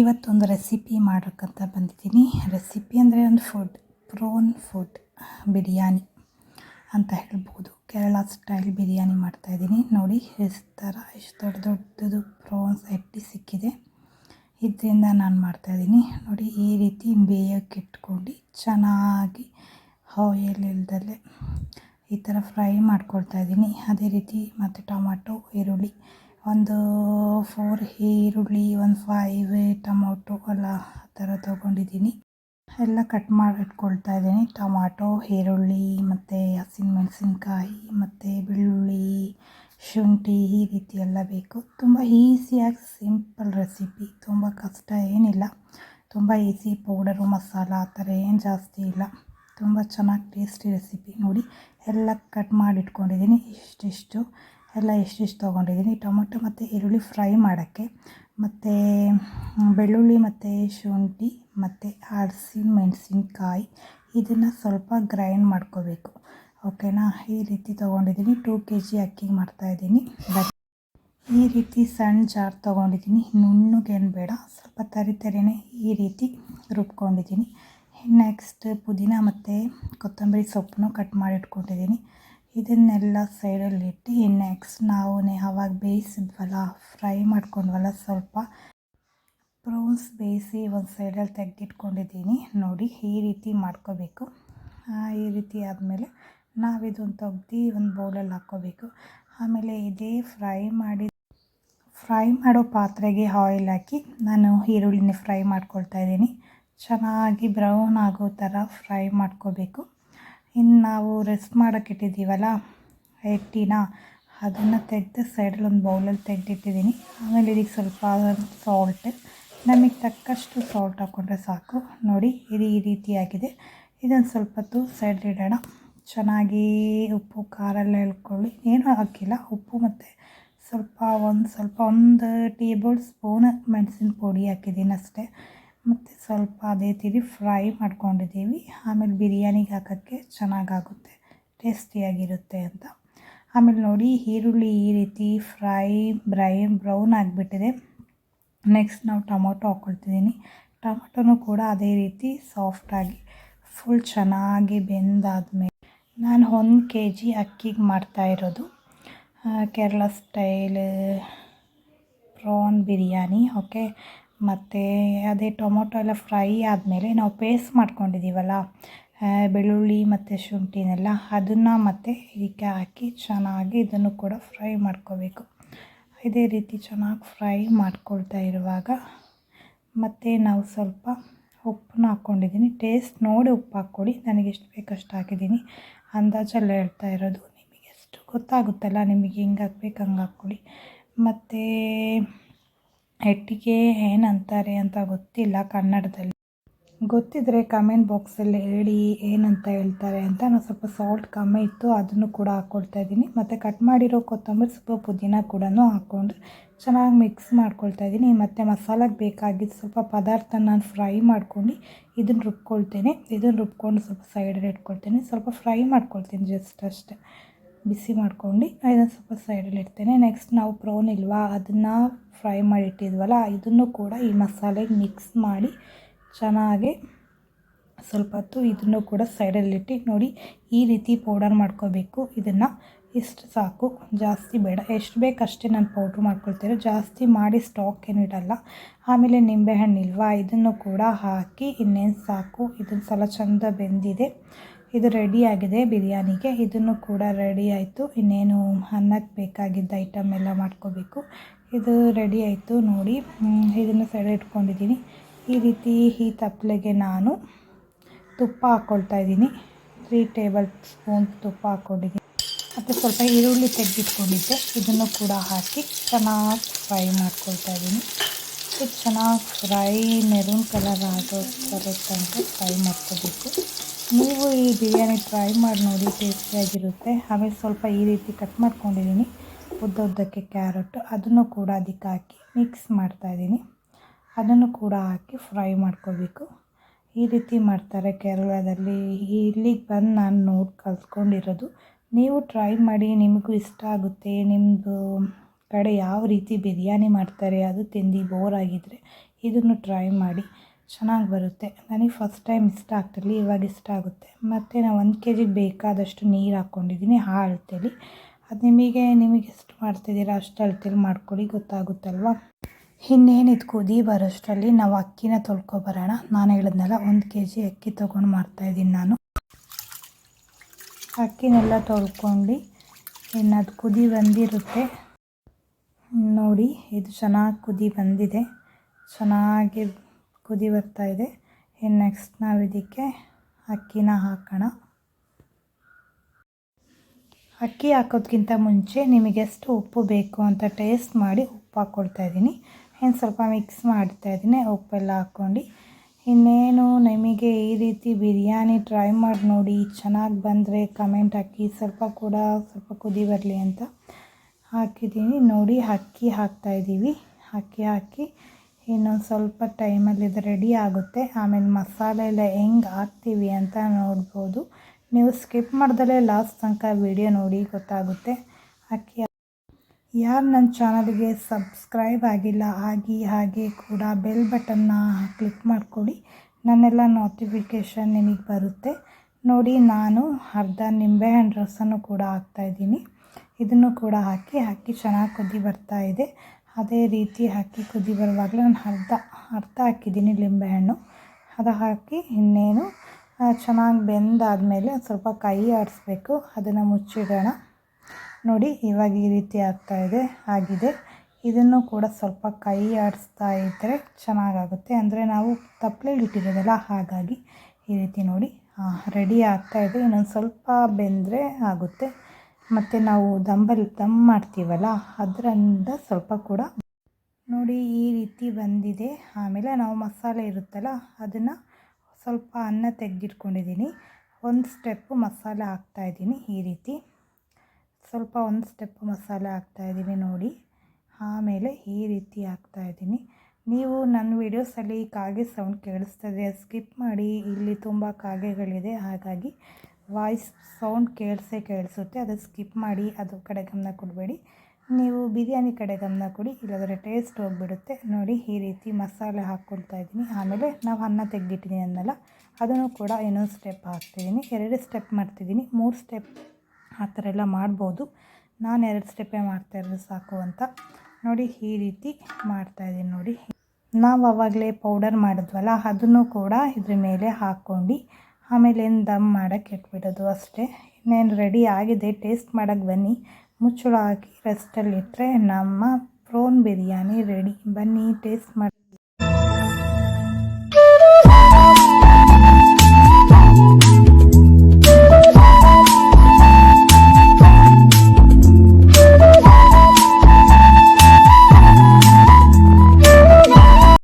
ಇವತ್ತೊಂದು ರೆಸಿಪಿ ಮಾಡೋಕ್ಕಂತ ಬಂದಿದ್ದೀನಿ. ರೆಸಿಪಿ ಅಂದರೆ ಒಂದು ಫುಡ್ ಪ್ರೋನ್ ಫುಡ್ ಬಿರಿಯಾನಿ ಅಂತ ಹೇಳ್ಬೋದು. ಕೇರಳ ಸ್ಟೈಲ್ ಬಿರಿಯಾನಿ ಮಾಡ್ತಾಯಿದ್ದೀನಿ ನೋಡಿ ಎಷ್ಟು ಥರ ಎಷ್ಟು ದೊಡ್ಡ ದೊಡ್ಡದು ಪ್ರೋನ್ಸ್ ಎಟ್ಟಿ ಸಿಕ್ಕಿದೆ. ಇದರಿಂದ ನಾನು ಮಾಡ್ತಾಯಿದ್ದೀನಿ ನೋಡಿ, ಈ ರೀತಿ ಬೇಯೋಕ್ಕೆ ಇಟ್ಕೊಂಡು ಚೆನ್ನಾಗಿ ಆಯಿಲ್ ಇಲ್ದಲೆ ಈ ಥರ ಫ್ರೈ ಮಾಡ್ಕೊಳ್ತಾ ಇದ್ದೀನಿ. ಅದೇ ರೀತಿ ಮತ್ತು ಟೊಮಾಟೊ, ಈರುಳ್ಳಿ. ಒಂದು ಫೋರ್ ಈರುಳ್ಳಿ, ಒಂದು ಫೈವ್ ಟೊಮೊಟೊ ಎಲ್ಲ ಆ ಥರ ತೊಗೊಂಡಿದ್ದೀನಿ. ಎಲ್ಲ ಕಟ್ ಮಾಡಿ ಇಟ್ಕೊಳ್ತಾ ಇದ್ದೀನಿ. ಟೊಮಾಟೊ, ಈರುಳ್ಳಿ, ಮತ್ತು ಹಸಿಮೆಣಸಿನ್ಕಾಯಿ, ಮತ್ತು ಬೆಳ್ಳುಳ್ಳಿ, ಶುಂಠಿ, ಈ ರೀತಿ ಎಲ್ಲ ಬೇಕು. ತುಂಬ ಈಸಿಯಾಗಿ ಸಿಂಪಲ್ ರೆಸಿಪಿ ತುಂಬ ಕಷ್ಟ ಏನಿಲ್ಲ. ತುಂಬ ಈಸಿ ಪೌಡರು ಮಸಾಲ ಆ ಥರ ಏನು ಜಾಸ್ತಿ ಇಲ್ಲ. ತುಂಬ ಚೆನ್ನಾಗಿ ಟೇಸ್ಟಿ ರೆಸಿಪಿ ನೋಡಿ. ಎಲ್ಲ ಕಟ್ ಮಾಡಿ ಇಟ್ಕೊಂಡಿದ್ದೀನಿ ಇಷ್ಟಿಷ್ಟು ಎಲ್ಲ ಎಷ್ಟಿಷ್ಟು ತೊಗೊಂಡಿದ್ದೀನಿ. ಟೊಮೊಟೊ ಮತ್ತು ಈರುಳ್ಳಿ ಫ್ರೈ ಮಾಡೋಕ್ಕೆ. ಮತ್ತು ಬೆಳ್ಳುಳ್ಳಿ ಮತ್ತು ಶುಂಠಿ ಮತ್ತು ಮೆಣಸಿನಕಾಯಿ. ಇದನ್ನು ಸ್ವಲ್ಪ ಗ್ರೈಂಡ್ ಮಾಡ್ಕೋಬೇಕು. ಓಕೆನಾ ಈ ರೀತಿ ತೊಗೊಂಡಿದ್ದೀನಿ. ಟೂ ಕೆ ಜಿ ಅಕ್ಕಿ ಮಾಡ್ತಾಯಿದ್ದೀನಿ ಬಟ್ ಈ ರೀತಿ ಸಣ್ಣ ಜಾರ್ ತೊಗೊಂಡಿದ್ದೀನಿ. ನುಣ್ಣಗೇನು ಬೇಡ. ಸ್ವಲ್ಪ ತರಿ ತರಿನೇ ಈ ರೀತಿ ರುಬ್ಕೊಂಡಿದ್ದೀನಿ. ನೆಕ್ಸ್ಟ್ ಪುದೀನ ಮತ್ತು ಕೊತ್ತಂಬರಿ ಸೊಪ್ಪನ್ನು ಕಟ್ ಮಾಡಿ ಇಟ್ಕೊಂಡಿದ್ದೀನಿ. ಇದನ್ನೆಲ್ಲ ಸೈಡಲ್ಲಿ ಇಟ್ಟು ನೆಕ್ಸ್ಟ್ ನಾವು ಅವಾಗ ಬೇಯಿಸಿದ್ವಲ್ಲ ಫ್ರೈ ಮಾಡ್ಕೊಂಡ್ವಲ್ಲ ಸ್ವಲ್ಪ ಪ್ರೂನ್ಸ್ ಬೇಯಿಸಿ ಒಂದು ಸೈಡಲ್ಲಿ ತೆಗೆದಿಟ್ಕೊಂಡಿದ್ದೀನಿ. ನೋಡಿ ಈ ರೀತಿ ಮಾಡ್ಕೋಬೇಕು. ಈ ರೀತಿ ಆದಮೇಲೆ ನಾವಿದನ್ನು ತೆಗ್ದು ಒಂದು ಬೌಲಲ್ಲಿ ಹಾಕ್ಕೋಬೇಕು ಆಮೇಲೆ ಇದೇ ಫ್ರೈ ಮಾಡಿ ಫ್ರೈ ಮಾಡೋ ಪಾತ್ರೆಗೆ ಆಯಿಲ್ ಹಾಕಿ ನಾನು ಈರುಳ್ಳಿನ ಫ್ರೈ ಮಾಡ್ಕೊಳ್ತಾ ಇದ್ದೀನಿ. ಚೆನ್ನಾಗಿ ಬ್ರೌನ್ ಆಗೋ ಥರ ಫ್ರೈ ಮಾಡ್ಕೋಬೇಕು. ಇನ್ನು ನಾವು ರೆಸ್ಟ್ ಮಾಡೋಕ್ಕೆ ಇಟ್ಟಿದ್ದೀವಲ್ಲ ಅದನ್ನು ತೆಗೆದು ಸೈಡಲ್ಲಿ ಒಂದು ಬೌಲಲ್ಲಿ ತೆಗೆದಿಟ್ಟಿದ್ದೀನಿ. ಆಮೇಲೆ ಇದಕ್ಕೆ ಸ್ವಲ್ಪ ಸಾಲ್ಟ್ ನಮಗೆ ತಕ್ಕಷ್ಟು ಸಾಲ್ಟ್ ಹಾಕ್ಕೊಂಡ್ರೆ ಸಾಕು. ನೋಡಿ, ಇದು ಈ ರೀತಿಯಾಗಿದೆ. ಇದನ್ನು ಸ್ವಲ್ಪ ಹೊತ್ತು ಇಡೋಣ. ಚೆನ್ನಾಗಿ ಉಪ್ಪು, ಖಾರ ಎಲ್ಲ ಹೇಳ್ಕೊಳ್ಳಿ ಏನೂ ಹಾಕಿಲ್ಲ. ಉಪ್ಪು ಮತ್ತು ಸ್ವಲ್ಪ ಒಂದು ಸ್ವಲ್ಪ ಒಂದು ಟೇಬಲ್ ಸ್ಪೂನ್ ಮೆಣಸಿನ ಪುಡಿ ಹಾಕಿದ್ದೀನಿ ಅಷ್ಟೇ. ಮತ್ತು ಸ್ವಲ್ಪ ಅದೇ ರೀತಿ ಫ್ರೈ ಮಾಡ್ಕೊಂಡಿದ್ದೀವಿ. ಆಮೇಲೆ ಬಿರಿಯಾನಿಗೆ ಹಾಕೋಕ್ಕೆ ಚೆನ್ನಾಗಾಗುತ್ತೆ, ಟೇಸ್ಟಿಯಾಗಿರುತ್ತೆ ಅಂತ. ಆಮೇಲೆ ನೋಡಿ, ಈರುಳ್ಳಿ ಈ ರೀತಿ ಫ್ರೈ ಬ್ರೈ ಬ್ರೌನ್ ಆಗಿಬಿಟ್ಟಿದೆ. ನೆಕ್ಸ್ಟ್ ನಾವು ಟೊಮೊಟೊ ಹಾಕ್ಕೊಳ್ತಿದ್ದೀನಿ. ಟೊಮೊಟೊನೂ ಕೂಡ ಅದೇ ರೀತಿ ಸಾಫ್ಟಾಗಿ ಫುಲ್ ಚೆನ್ನಾಗಿ ಬೆಂದಾದ್ಮೇಲೆ ನಾನು ಒಂದು ಕೆ ಜಿ ಅಕ್ಕಿಗೆ ಮಾಡ್ತಾಯಿರೋದು Kerala style, prawn biryani, okay? ಮತ್ತು ಅದೇ ಟೊಮೊಟೊ ಎಲ್ಲ ಫ್ರೈ ಆದಮೇಲೆ ನಾವು ಪೇಸ್ಟ್ ಮಾಡ್ಕೊಂಡಿದ್ದೀವಲ್ಲ ಬೆಳ್ಳುಳ್ಳಿ ಮತ್ತು ಶುಂಠಿನೆಲ್ಲ ಅದನ್ನು ಮತ್ತು ಇದಕ್ಕೆ ಹಾಕಿ ಚೆನ್ನಾಗಿ ಇದನ್ನು ಕೂಡ ಫ್ರೈ ಮಾಡ್ಕೋಬೇಕು. ಇದೇ ರೀತಿ ಚೆನ್ನಾಗಿ ಫ್ರೈ ಮಾಡ್ಕೊಳ್ತಾ ಇರುವಾಗ ಮತ್ತು ನಾವು ಸ್ವಲ್ಪ ಉಪ್ಪನ್ನ ಹಾಕ್ಕೊಂಡಿದ್ದೀನಿ ಟೇಸ್ಟ್ ನೋಡಿ ಉಪ್ಪು ಹಾಕ್ಕೊಡಿ ನನಗೆ ಎಷ್ಟು ಬೇಕಷ್ಟು ಹಾಕಿದ್ದೀನಿ. ಅಂದಾಜಲ್ಲಿ ಹೇಳ್ತಾ ಇರೋದು ನಿಮಗೆ ಎಷ್ಟು ಗೊತ್ತಾಗುತ್ತಲ್ಲ, ನಿಮಗೆ ಹಿಂಗೆ ಹಾಕ್ಬೇಕು ಹಂಗೆ ಹಾಕ್ಕೊಡಿ ಮತ್ತು ಎಟ್ಟಿಗೆ ಏನಂತಾರೆ ಅಂತ ಗೊತ್ತಿಲ್ಲ ಕನ್ನಡದಲ್ಲಿ. ಗೊತ್ತಿದ್ದರೆ ಕಮೆಂಟ್ ಬಾಕ್ಸಲ್ಲಿ ಹೇಳಿ ಏನಂತ ಹೇಳ್ತಾರೆ ಅಂತ ನಾನು ಸ್ವಲ್ಪ ಸಾಲ್ಟ್ ಕಮ್ಮಿ ಇತ್ತು, ಅದನ್ನು ಕೂಡ ಹಾಕ್ಕೊಳ್ತಾ ಇದ್ದೀನಿ. ಮತ್ತು ಕಟ್ ಮಾಡಿರೋ ಕೊತ್ತಂಬರಿ ಸ್ವಲ್ಪ ಪುದೀನ ಕೂಡ ಹಾಕ್ಕೊಂಡು ಚೆನ್ನಾಗಿ ಮಿಕ್ಸ್ ಮಾಡ್ಕೊಳ್ತಾ ಇದ್ದೀನಿ. ಮತ್ತು ಮಸಾಲಕ್ಕೆ ಬೇಕಾಗಿದ್ದು ಸ್ವಲ್ಪ ಪದಾರ್ಥ ನಾನು ಫ್ರೈ ಮಾಡ್ಕೊಂಡು ಇದನ್ನು ರುಬ್ಕೊಳ್ತೇನೆ. ಇದನ್ನು ರುಬ್ಕೊಂಡು ಸ್ವಲ್ಪ ಸೈಡಲ್ಲಿ ಇಟ್ಕೊಳ್ತೇನೆ. ಸ್ವಲ್ಪ ಫ್ರೈ ಮಾಡ್ಕೊಳ್ತೀನಿ ಜಸ್ಟ್ ಅಷ್ಟೇ. ಬಿಸಿ ಮಾಡ್ಕೊಂಡು ಇದನ್ನು ಸ್ವಲ್ಪ ಸೈಡಲ್ಲಿ ಇಡ್ತೇನೆ. ನೆಕ್ಸ್ಟ್ ನಾವು ಪ್ರೋನ್ ಇಲ್ವಾ, ಅದನ್ನು ಫ್ರೈ ಮಾಡಿ ಇಟ್ಟಿದ್ವಲ್ಲ, ಇದನ್ನು ಕೂಡ ಈ ಮಸಾಲೆಗೆ ಮಿಕ್ಸ್ ಮಾಡಿ ಚೆನ್ನಾಗಿ ಸ್ವಲ್ಪ ಹೊತ್ತು ಇದನ್ನು ಕೂಡ ಸೈಡಲ್ಲಿಟ್ಟು ನೋಡಿ ಈ ರೀತಿ ಪೌಡರ್ ಮಾಡ್ಕೋಬೇಕು. ಇದನ್ನು ಇಷ್ಟು ಸಾಕು, ಜಾಸ್ತಿ ಬೇಡ. ಎಷ್ಟು ಬೇಕು ಅಷ್ಟೇ ನಾನು ಪೌಡ್ರ್ ಮಾಡ್ಕೊಳ್ತೇನೆ. ಜಾಸ್ತಿ ಮಾಡಿ ಸ್ಟಾಕ್ ಏನು ಇಡಲ್ಲ. ಆಮೇಲೆ ನಿಂಬೆಹಣ್ಣು ಇಲ್ವಾ, ಇದನ್ನು ಕೂಡ ಹಾಕಿ ಇನ್ನೇನು ಸಾಕು ಇದನ್ನು ಸಲ ಚೆಂದ ಬೆಂದಿದೆ. ಇದು ರೆಡಿ ಆಗಿದೆ ಬಿರಿಯಾನಿಗೆ. ಇದನ್ನು ಕೂಡ ರೆಡಿ ಆಯಿತು. ಇನ್ನೇನು ಅನ್ನಕ್ಕೆ ಬೇಕಾಗಿದ್ದ ಐಟಮ್ ಎಲ್ಲ ಮಾಡ್ಕೋಬೇಕು. ಇದು ರೆಡಿ ಆಯಿತು ನೋಡಿ. ಇದನ್ನು ಸೈಡ್ ಇಟ್ಕೊಂಡಿದ್ದೀನಿ. ಈ ರೀತಿ ಈ ತಪ್ಪಲೆಗೆ ನಾನು ತುಪ್ಪ ಹಾಕ್ಕೊಳ್ತಾ ಇದ್ದೀನಿ. ತ್ರೀ ಟೇಬಲ್ ಸ್ಪೂನ್ ತುಪ್ಪ ಹಾಕ್ಕೊಂಡಿದ್ದೀನಿ ಮತ್ತು ಸ್ವಲ್ಪ ಈರುಳ್ಳಿ ತೆಗೆದಿಟ್ಕೊಂಡಿದ್ದೆ. ಇದನ್ನು ಕೂಡ ಹಾಕಿ ಚೆನ್ನಾಗಿ ಫ್ರೈ ಮಾಡ್ಕೊಳ್ತಾ ಇದ್ದೀನಿ. ಇದು ಚೆನ್ನಾಗಿ ಫ್ರೈ ಮೆರೂನ್ ಕಲರ್ ಆಗೋ ಬರೋ ಫ್ರೈ ಮಾಡ್ಕೋಬೇಕು. ನೀವು ಈ ಬಿರಿಯಾನಿ ಟ್ರೈ ಮಾಡಿ ನೋಡಿ ಟೇಸ್ಟಿಯಾಗಿರುತ್ತೆ ಆಮೇಲೆ ಸ್ವಲ್ಪ ಈ ರೀತಿ ಕಟ್ ಮಾಡ್ಕೊಂಡಿದ್ದೀನಿ. ಉದ್ದ ಉದ್ದಕ್ಕೆ ಕ್ಯಾರೆಟ್ ಅದನ್ನು ಕೂಡ ಅದಕ್ಕೆ ಹಾಕಿ ಮಿಕ್ಸ್ ಮಾಡ್ತಾಯಿದ್ದೀನಿ ಅದನ್ನು ಕೂಡ ಹಾಕಿ ಫ್ರೈ ಮಾಡ್ಕೋಬೇಕು ಈ ರೀತಿ ಮಾಡ್ತಾರೆ ಕೇರಳದಲ್ಲಿ. ಇಲ್ಲಿಗೆ ಬಂದು ನಾನು ನೋಡಿ ಕಲ್ತ್ಕೊಂಡಿರೋದು. ನೀವು ಟ್ರೈ ಮಾಡಿ, ನಿಮಗೂ ಇಷ್ಟ ಆಗುತ್ತೆ ನಿಮ್ಮದು ಕಡೆ ಯಾವ ರೀತಿ ಬಿರಿಯಾನಿ ಮಾಡ್ತಾರೆ, ಅದು ತಿಂದು ಬೋರ್ ಆಗಿದ್ದರೆ ಇದನ್ನು ಟ್ರೈ ಮಾಡಿ. ಚೆನ್ನಾಗಿ ಬರುತ್ತೆ. ನನಗೆ ಫಸ್ಟ್ ಟೈಮ್ ಇಷ್ಟ ಆಗ್ತಿರಲಿ, ಇವಾಗ ಇಷ್ಟ ಆಗುತ್ತೆ. ಮತ್ತು ನಾನು ಒಂದು ಕೆ ಜಿಗೆ ಬೇಕಾದಷ್ಟು ನೀರು ಹಾಕ್ಕೊಂಡಿದ್ದೀನಿ ಆ ಅದು ನಿಮಗೆ ನಿಮಗೆ ಎಷ್ಟು ಮಾಡ್ತಿದ್ದೀರಾ, ಅಷ್ಟು ಅಳತೆಲಿ ಮಾಡ್ಕೊಳ್ಳಿ, ಗೊತ್ತಾಗುತ್ತಲ್ವ? ಇನ್ನೇನು ಇದು ಕುದಿ ಬರೋಷ್ಟರಲ್ಲಿ ನಾವು ಅಕ್ಕಿನ ತೊಳ್ಕೊಬರೋಣ ನಾನು ಹೇಳಿದ್ನಲ್ಲ, ಒಂದು ಕೆ ಜಿ ಅಕ್ಕಿ ತೊಗೊಂಡು ಮಾಡ್ತಾಯಿದ್ದೀನಿ ನಾನು. ಅಕ್ಕಿನೆಲ್ಲ ತೊಳ್ಕೊಂಡು ಇನ್ನು ಅದು ಕುದಿ ಬಂದಿರುತ್ತೆ. ನೋಡಿ, ಇದು ಚೆನ್ನಾಗಿ ಕುದಿ ಬಂದಿದೆ. ಚೆನ್ನಾಗಿ ಕುದಿ ಬರ್ತಾ ಇದೆ. ಇನ್ನು ನೆಕ್ಸ್ಟ್ ನಾವು ಇದಕ್ಕೆ ಅಕ್ಕಿನ ಹಾಕೋಣ. ಅಕ್ಕಿ ಹಾಕೋದ್ಕಿಂತ ಮುಂಚೆ ನಿಮಗೆಷ್ಟು ಉಪ್ಪು ಬೇಕು ಅಂತ ಟೇಸ್ಟ್ ಮಾಡಿ ಉಪ್ಪು ಹಾಕ್ಕೊಳ್ತಾ ಇದ್ದೀನಿ. ಇನ್ನು ಸ್ವಲ್ಪ ಮಿಕ್ಸ್ ಮಾಡ್ತಾ ಇದ್ದೀನಿ. ಉಪ್ಪೆಲ್ಲ ಹಾಕ್ಕೊಂಡು ಇನ್ನೇನು ನಿಮಗೆ ಈ ರೀತಿ ಬಿರಿಯಾನಿ ಟ್ರೈ ಮಾಡಿ ನೋಡಿ ಚೆನ್ನಾಗಿ ಬಂದರೆ ಕಮೆಂಟ್ ಹಾಕಿ. ಸ್ವಲ್ಪ ಕೂಡ ಸ್ವಲ್ಪ ಕುದಿ ಬರಲಿ ಅಂತ ಹಾಕಿದ್ದೀನಿ. ನೋಡಿ ಅಕ್ಕಿ ಹಾಕ್ತಾಯಿದ್ದೀವಿ ಅಕ್ಕಿ ಹಾಕಿ ಇನ್ನೊಂದು ಸ್ವಲ್ಪ ಟೈಮಲ್ಲಿ ಇದು ರೆಡಿ ಆಗುತ್ತೆ. ಆಮೇಲೆ ಮಸಾಲೆ ಎಲ್ಲ ಹೆಂಗೆ ಹಾಕ್ತೀವಿ ಅಂತ ನೋಡ್ಬೋದು. ನೀವು ಸ್ಕಿಪ್ ಮಾಡ್ದಲೇ ಲಾಸ್ಟ್ ತನಕ ವಿಡಿಯೋ ನೋಡಿ ಗೊತ್ತಾಗುತ್ತೆ. ಅಕ್ಕಿ ಯಾರು ನನ್ನ ಚಾನಲ್ಗೆ ಸಬ್ಸ್ಕ್ರೈಬ್ ಆಗಿಲ್ಲ ಆಗಿ ಹಾಗೆ ಕೂಡ ಬೆಲ್ ಬಟನ್ನ ಕ್ಲಿಕ್ ಮಾಡಿಕೊಡಿ ನನ್ನೆಲ್ಲ ನೋಟಿಫಿಕೇಷನ್ ನಿಮಗೆ ಬರುತ್ತೆ. ನೋಡಿ ನಾನು ಅರ್ಧ ನಿಂಬೆಹಣ್ಣು ರಸನೂ ಕೂಡ ಹಾಕ್ತಾಯಿದ್ದೀನಿ ಇದನ್ನು ಕೂಡ ಹಾಕಿ ಹಾಕಿ ಚೆನ್ನಾಗಿ ಕುದಿ ಬರ್ತಾ ಇದೆ. ಅದೇ ರೀತಿ ಹಾಕಿ ಕುದಿ ಬರುವಾಗಲೇ ನಾನು ಅರ್ಧ ಅರ್ಧ ಹಾಕಿದ್ದೀನಿ ಲಿಂಬೆಹಣ್ಣು ಅದು ಹಾಕಿ ಇನ್ನೇನು ಚೆನ್ನಾಗಿ ಬೆಂದಾದಮೇಲೆ ಸ್ವಲ್ಪ ಕೈ ಆಡಿಸ್ಬೇಕು. ಅದನ್ನು ಮುಚ್ಚಿಡೋಣ. ನೋಡಿ, ಇವಾಗ ಈ ರೀತಿ ಇದೆ, ಆಗಿದೆ. ಇದನ್ನು ಕೂಡ ಸ್ವಲ್ಪ ಕೈ ಆಡಿಸ್ತಾ ಇದ್ದರೆ ಚೆನ್ನಾಗಾಗುತ್ತೆ. ಅಂದರೆ ನಾವು ತಪ್ಪಲೆಯಲ್ಲಿ ಇಟ್ಟಿರೋದಲ್ಲ, ಹಾಗಾಗಿ ಈ ರೀತಿ ನೋಡಿ ರೆಡಿ ಆಗ್ತಾ ಇದೆ. ಇನ್ನೊಂದು ಸ್ವಲ್ಪ ಬೆಂದರೆ ಆಗುತ್ತೆ. ಮತ್ತು ನಾವು ದಂಬಲ್ ದಮ್ ಮಾಡ್ತೀವಲ್ಲ, ಅದರಿಂದ ಸ್ವಲ್ಪ ಕೂಡ ನೋಡಿ ಈ ರೀತಿ ಬಂದಿದೆ. ಆಮೇಲೆ ನಾವು ಮಸಾಲೆ ಇರುತ್ತಲ್ಲ, ಅದನ್ನು ಸ್ವಲ್ಪ ಅನ್ನ ತೆಗೆದಿಟ್ಕೊಂಡಿದ್ದೀನಿ. ಒಂದು ಸ್ಟೆಪ್ಪು ಮಸಾಲೆ ಹಾಕ್ತಾಯಿದ್ದೀನಿ ಈ ರೀತಿ. ಸ್ವಲ್ಪ ಒಂದು ಸ್ಟೆಪ್ ಮಸಾಲೆ ಹಾಕ್ತಾಯಿದ್ದೀನಿ ನೋಡಿ. ಆಮೇಲೆ ಈ ರೀತಿ ಹಾಕ್ತಾಯಿದ್ದೀನಿ ನೀವು ನನ್ನ ವೀಡಿಯೋಸಲ್ಲಿ ಕಾಗೆ ಸೌಂಡ್ ಕೇಳಿಸ್ತದೆ ಸ್ಕಿಪ್ ಮಾಡಿ. ಇಲ್ಲಿ ತುಂಬ ಕಾಗೆಗಳಿದೆ, ಹಾಗಾಗಿ ವಾಯ್ಸ್ ಸೌಂಡ್ ಕೇಳಿಸೇ ಕೇಳಿಸುತ್ತೆ. ಅದು ಸ್ಕಿಪ್ ಮಾಡಿ, ಅದು ಕಡೆ ಗಮನ ಕೊಡಬೇಡಿ. ನೀವು ಬಿರಿಯಾನಿ ಕಡೆ ಗಮನ ಕೊಡಿ, ಇಲ್ಲಾಂದರೆ ಟೇಸ್ಟ್ ಹೋಗಿಬಿಡುತ್ತೆ. ನೋಡಿ, ಈ ರೀತಿ ಮಸಾಲೆ ಹಾಕ್ಕೊಳ್ತಾ ಇದ್ದೀನಿ. ಆಮೇಲೆ ನಾವು ಅನ್ನ ತೆಗೆದಿಟ್ಟಿದ್ದೀನಿ ಅನ್ನಲ್ಲ, ಅದನ್ನು ಕೂಡ ಇನ್ನೊಂದು ಸ್ಟೆಪ್ ಹಾಕ್ತಿದ್ದೀನಿ. ಎರಡು ಸ್ಟೆಪ್ ಮಾಡ್ತಿದ್ದೀನಿ. ಮೂರು ಸ್ಟೆಪ್ ಆ ಥರ ಎಲ್ಲ ಮಾಡ್ಬೋದು. ನಾನು ಎರಡು ಸ್ಟೆಪ್ಪೇ ಮಾಡ್ತಾ ಇರೋದು ಸಾಕು ಅಂತ. ನೋಡಿ, ಈ ರೀತಿ ಮಾಡ್ತಾಯಿದ್ದೀನಿ ನೋಡಿ. ನಾವು ಆವಾಗಲೇ ಪೌಡರ್ ಮಾಡಿದ್ವಲ್ಲ, ಅದನ್ನು ಕೂಡ ಇದ್ರ ಮೇಲೆ ಹಾಕ್ಕೊಂಡು ಆಮೇಲೆ ಏನು ದಮ್ ಮಾಡೋಕ್ಕೆ ಇಟ್ಬಿಡೋದು ಅಷ್ಟೇ. ಇನ್ನೇನು ರೆಡಿ ಆಗಿದೆ ಟೇಸ್ಟ್ ಮಾಡೋಕ್ಕೆ ಬನ್ನಿ. ಮುಚ್ಚಳ ಹಾಕಿ ರೆಸ್ಟಲ್ಲಿಟ್ಟರೆ ನಮ್ಮ ಪ್ರೋನ್ ಬಿರಿಯಾನಿ ರೆಡಿ ಬನ್ನಿ ಟೇಸ್ಟ್ ಮಾಡಿ